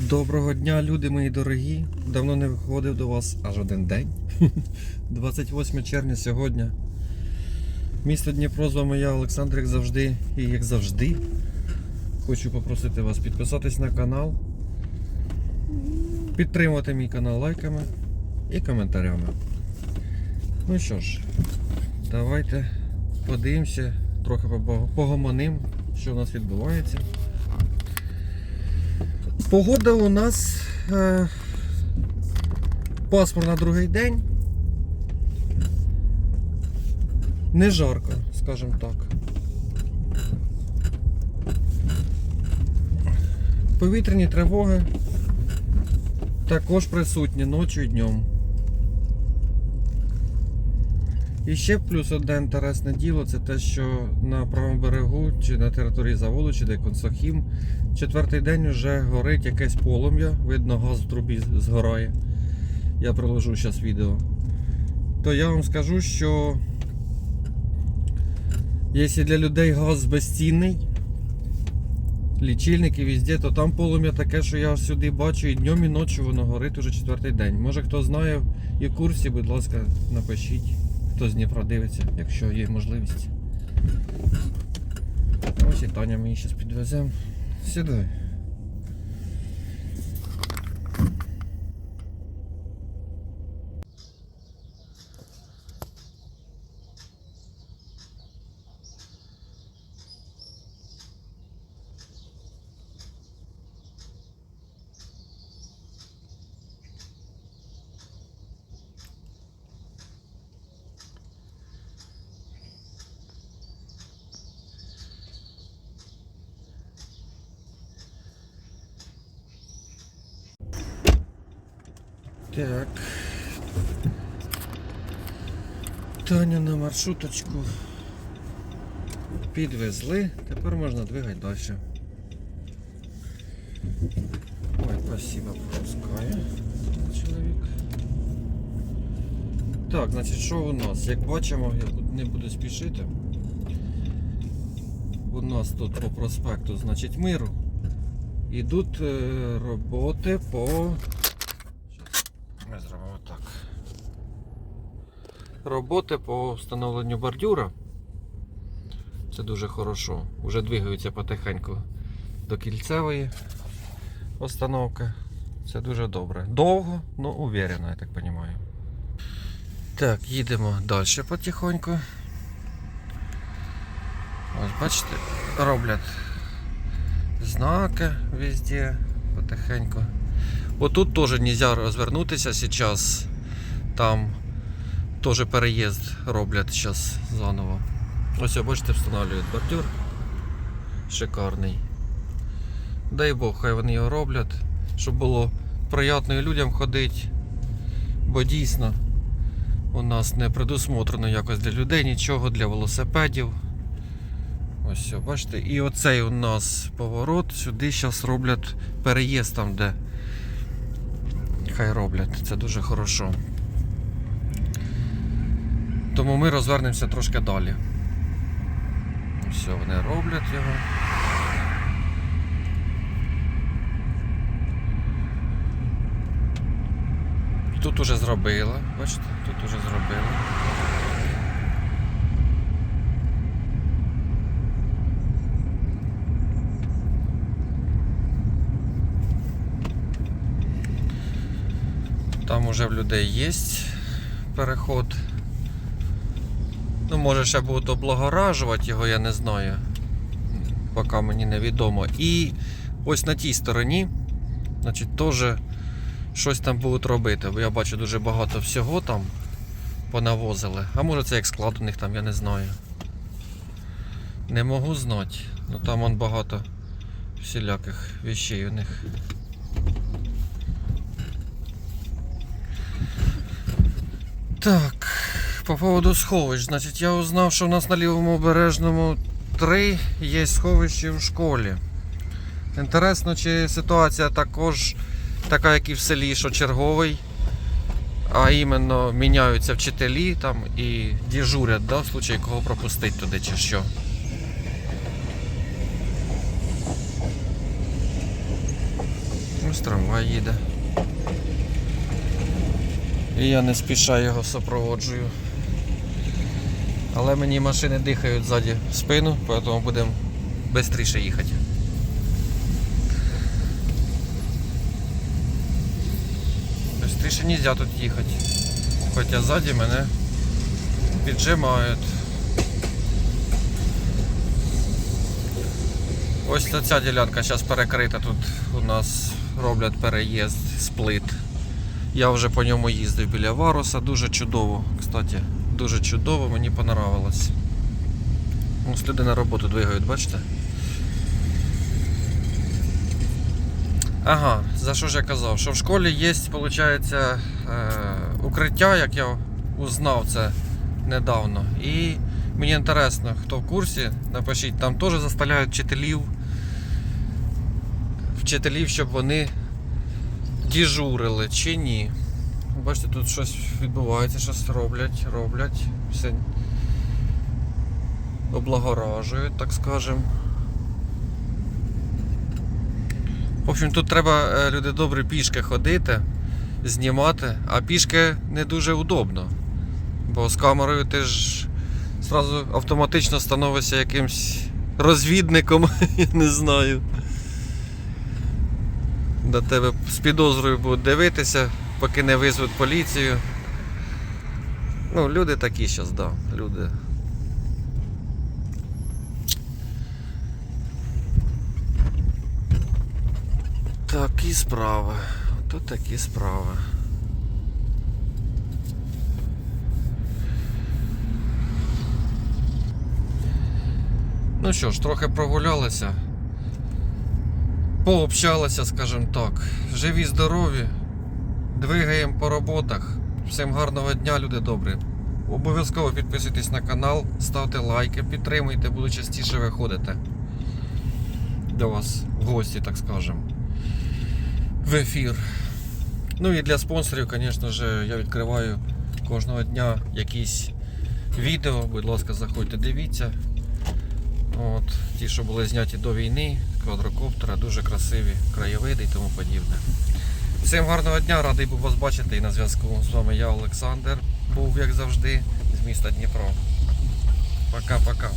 Доброго дня, люди мої дорогі. Давно не виходив до вас аж один день. 28 червня сьогодні. Місто Дніпро з вами я, Олександр, як завжди. І як завжди, хочу попросити вас підписатись на канал, підтримувати мій канал лайками і коментарями. Ну що ж, давайте подивимося, трохи погомоним, що у нас відбувається. Погода у нас е, пасмурна на другий день. Не жарко, скажімо так. Повітряні тривоги також присутні ночі і днем. І ще плюс одне інтересне діло це те, що на правому берегу, чи на території заводу, чи де Консохім, четвертий день вже горить якесь полум'я, видно, газ в трубі згорає. Я приложу зараз відео. То я вам скажу, що якщо для людей газ безцінний, лічильники везде, то там полум'я таке, що я сюди бачу і днем, і ночі воно горить уже четвертий день. Може хто знає і курсі, будь ласка, напишіть, хто з Дніпра дивиться, якщо є можливість. Ось і Таня мені зараз підвеземо. Сідай. Так. Таня на маршруточку підвезли. Тепер можна двигати далі. Ой, спасибо, пропускає чоловік. Так, значить, що у нас? Як бачимо, я не буду спішити. У нас тут по проспекту, значить, миру. Ідуть е, роботи по ми зробимо так. Роботи по встановленню бордюра. Це дуже хорошо. Уже двигаються потихеньку до кільцевої установки. Це дуже добре. Довго, але уверенно, я так розумію. Так, їдемо далі потихоньку. Ось бачите, роблять знаки везде потихеньку. Вот тут тоже нельзя розвернутися сейчас. Там теж переїзд роблять зараз заново. Ось, бачите, встановлюють бордюр. Шикарний. Дай Бог, хай вони його роблять, щоб було приємно і людям ходити. Бо дійсно у нас не предусмотрено якось для людей нічого, для велосипедів. Ось, бачите, і оцей у нас поворот, сюди зараз роблять переїзд там, де хай роблять. Це дуже хорошо. Тому ми розвернемося трошки далі. Все, вони роблять його. Тут уже зробили, бачите, тут уже зробили. Там уже в людей є переход. Ну, може ще будуть облагоражувати його, я не знаю. Поки мені невідомо. І ось на тій стороні, значить, теж щось там будуть робити. Бо я бачу дуже багато всього там понавозили. А може це як склад у них там, я не знаю. Не можу знати. Ну там вон багато всіляких вещей у них. Так, по поводу сховищ. Значить, я узнав, що у нас на лівому обережному 3 є сховище в школі. Інтересно, чи ситуація також така, як і в селі, що черговий, а іменно міняються вчителі там і дежурять, да, в случаї кого пропустить туди чи що. Ось трамвай їде. І я не спіша його супроводжую. Але мені машини дихають ззаді в спину, тому будемо швидше їхати. Быстріше нельзя тут їхати. Хоча ззаді мене піджимають. Ось ця ділянка зараз перекрита. Тут у нас роблять переїзд, сплит. Я вже по ньому їздив біля Варуса, дуже чудово, кстати, дуже чудово, мені понравилось. Ось люди на роботу двигають, бачите? Ага, за що ж я казав? Що в школі є, виходить, е, укриття, як я узнав це недавно. І мені інтересно, хто в курсі, напишіть, там теж заставляють вчителів, вчителів, щоб вони діжурили чи ні. Бачите, тут щось відбувається, щось роблять, роблять, все облагоражують, так скажемо. В общем, тут треба, е, люди добрі, пішки ходити, знімати, а пішки не дуже удобно. Бо з камерою ти ж зразу автоматично становишся якимсь розвідником, я не знаю. До тебе з підозрою будуть дивитися, поки не визвуть поліцію. Ну, люди такі зараз, да, люди. Такі справи. Ото такі справи. Ну що ж, трохи прогулялися. Пообщалися, скажімо так. Живі, здорові. Двигаємо по роботах. Всім гарного дня, люди добрі. Обов'язково підписуйтесь на канал, ставте лайки, підтримуйте, буду частіше виходити до вас в гості, так скажемо. В ефір. Ну і для спонсорів, звісно ж, я відкриваю кожного дня якісь відео. Будь ласка, заходьте, дивіться. От, ті, що були зняті до війни, квадрокоптера, дуже красиві краєвиди і тому подібне. Всім гарного дня, радий був вас бачити і на зв'язку. З вами я, Олександр, був як завжди з міста Дніпро. Пока-пока.